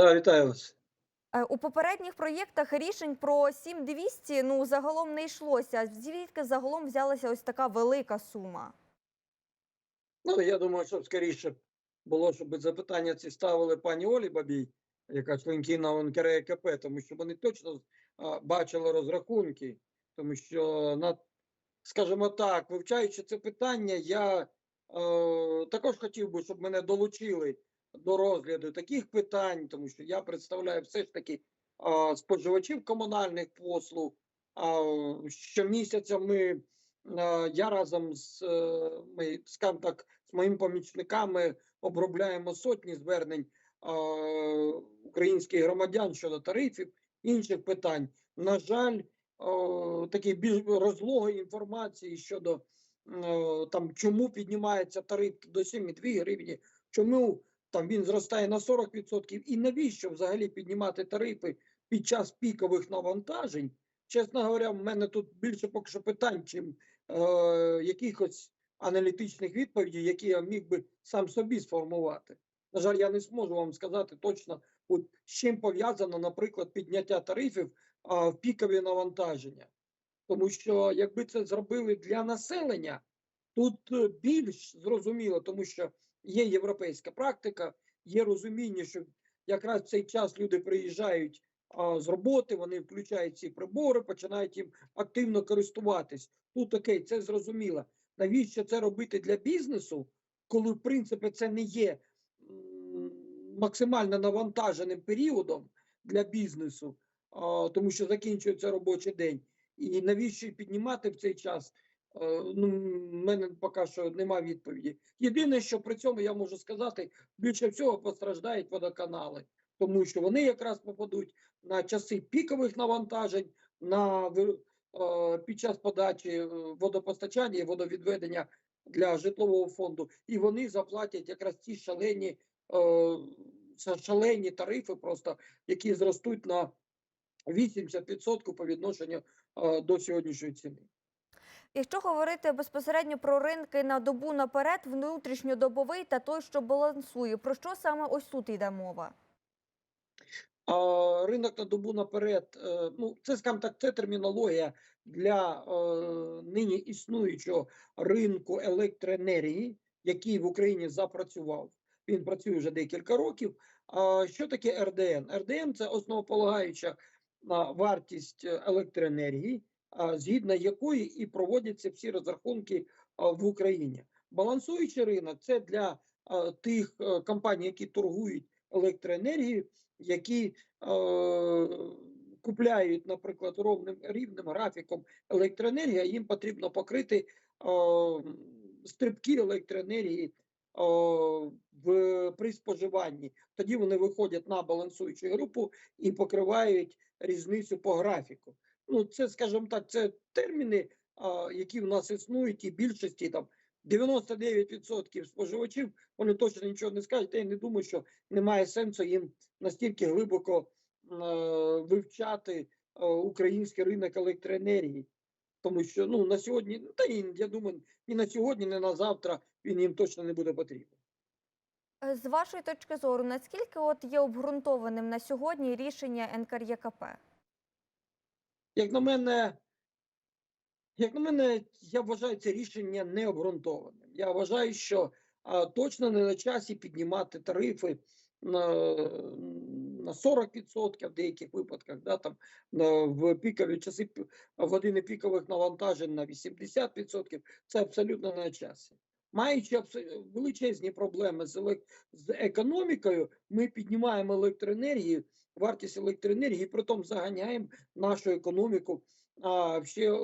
Да, вітаю вас. Е, У попередніх проєктах рішень про 7200 ну загалом не йшлося. Звідки загалом взялася ось така велика сума? Ну, я думаю, що скоріше було, щоб запитання ці ставили пані Олі Бабій, яка членкиня НКРЕКП, тому що вони точно бачили розрахунки, тому що на, скажімо так, вивчаючи це питання, я е, також хотів би, щоб мене долучили до розгляду таких питань, тому що я представляю все ж таки а, споживачів комунальних послуг. А, щомісяця ми, е, я разом з, е, ми, скажімо так, з моїми помічниками обробляємо сотні звернень е, українських громадян щодо тарифів, інших питань. На жаль, такої більш розлогої інформації щодо там, чому піднімається тариф до 7,2 гривні, чому там він зростає на 40%, і навіщо взагалі піднімати тарифи під час пікових навантажень? Чесно говоря, в мене тут більше поки що питань, чим е, якихось аналітичних відповідей, які я міг би сам собі сформувати. На жаль, я не зможу вам сказати точно, от, з чим пов'язано, наприклад, підняття тарифів а, в пікові навантаження. Тому що якби це зробили для населення, тут е, більш зрозуміло, тому що є європейська практика, є розуміння, що якраз в цей час люди приїжджають а, з роботи, вони включають ці прибори, починають їм активно користуватись. Тут окей, це зрозуміло. Навіщо це робити для бізнесу, коли в принципі це не є максимально навантаженим періодом для бізнесу, а, тому що закінчується робочий день. І навіщо піднімати в цей час? Е, Ну, в мене поки що немає відповіді. Єдине, що при цьому я можу сказати, більше всього постраждають водоканали, тому що вони якраз попадуть на часи пікових навантажень, на е, під час подачі е, водопостачання і водовідведення для житлового фонду, і вони заплатять якраз ті шалені, шалені тарифи, просто які зростуть на 80% по відношенню до сьогоднішньої ціни. Якщо говорити безпосередньо про ринки на добу наперед, внутрішньодобовий та той, що балансує, про що саме ось тут йде мова? Ринок на добу наперед, е, ну це скажімо так, це термінологія для е, нині існуючого ринку електроенергії, який в Україні запрацював. Він працює вже декілька років. А що таке РДН? РДН це основополагаюча вартість е, електроенергії, згідно якої і проводяться всі розрахунки в Україні. Балансуючий ринок це для тих е, компаній, які торгують електроенергією, які купляють, наприклад, ровним рівним графіком електроенергії, а їм потрібно покрити стрибки електроенергії в, при споживанні. Тоді вони виходять на балансуючу групу і покривають різницю по графіку. Ну, це, скажімо так, це терміни, які в нас існують, і більшості там 99% споживачів вони точно нічого не скажуть. Я не думаю, що немає сенсу їм настільки глибоко е, вивчати е, український ринок електроенергії. Тому що ну на сьогодні, та і я думаю, ні на сьогодні, ні на завтра він їм точно не буде потрібен. Е, З вашої точки зору, наскільки от є обґрунтованим на сьогодні рішення НКРЄКП? Як на мене, як на мене, я вважаю це рішення необґрунтованим. Я вважаю, що а, точно не на часі піднімати тарифи на, на 40% в деяких випадках, да, там, на, в пікові часи години пікових навантажень на 80%. Це абсолютно не на часі. Маючи величезні проблеми з, з економікою, ми піднімаємо електроенергію, вартість електроенергії, при тому заганяємо нашу економіку а, ще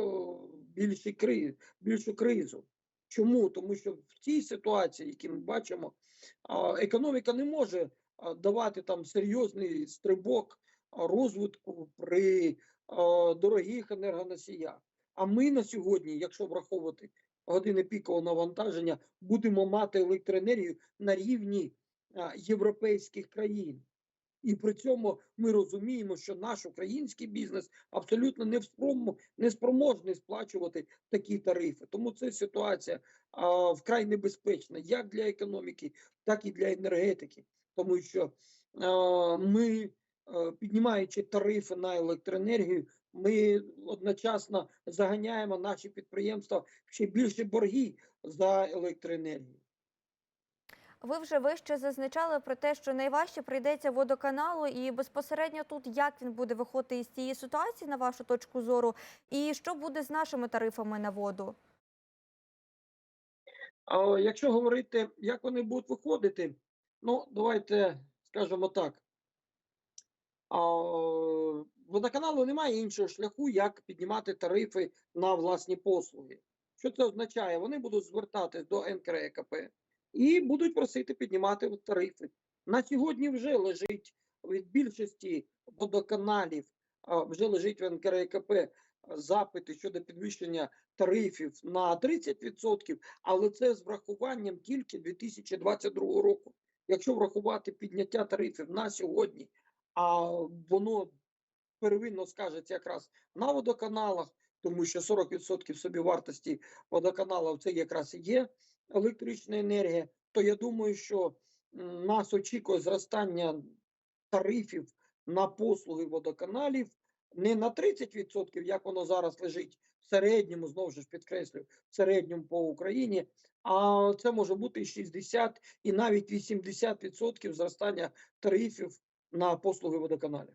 більші кри, більшу кризу. Чому? Тому що в цій ситуації, які ми бачимо, економіка не може давати там серйозний стрибок розвитку при дорогих енергоносіях. А ми на сьогодні, якщо враховувати години пікового навантаження, будемо мати електроенергію на рівні європейських країн. І при цьому ми розуміємо, що наш український бізнес абсолютно не вспрому, не спроможний сплачувати такі тарифи. Тому це ситуація а, вкрай небезпечна як для економіки, так і для енергетики. Тому що ми, е, піднімаючи тарифи на електроенергію, ми одночасно заганяємо наші підприємства в ще більше борги за електроенергію. Ви вже вище зазначали про те, що найважче прийдеться водоканалу, і безпосередньо тут як він буде виходити із цієї ситуації, на вашу точку зору, і що буде з нашими тарифами на воду? А якщо говорити, як вони будуть виходити, ну давайте скажемо так. А, водоканалу немає іншого шляху, як піднімати тарифи на власні послуги. Що це означає? Вони будуть звертатись до НКРЕКП і будуть просити піднімати тарифи. На сьогодні вже лежить від більшості водоканалів, вже лежить в НКРЕКП запити щодо підвищення тарифів на 30%, але це з врахуванням тільки 2022 року. Якщо врахувати підняття тарифів на сьогодні, а воно первинно скажеться якраз на водоканалах, тому що 40% собівартості водоканалів це якраз і є електрична енергія, то я думаю, що нас очікує зростання тарифів на послуги водоканалів не на 30%, як воно зараз лежить в середньому, знову ж підкреслю, в середньому по Україні, а це може бути і 60 і навіть 80% зростання тарифів на послуги водоканалів.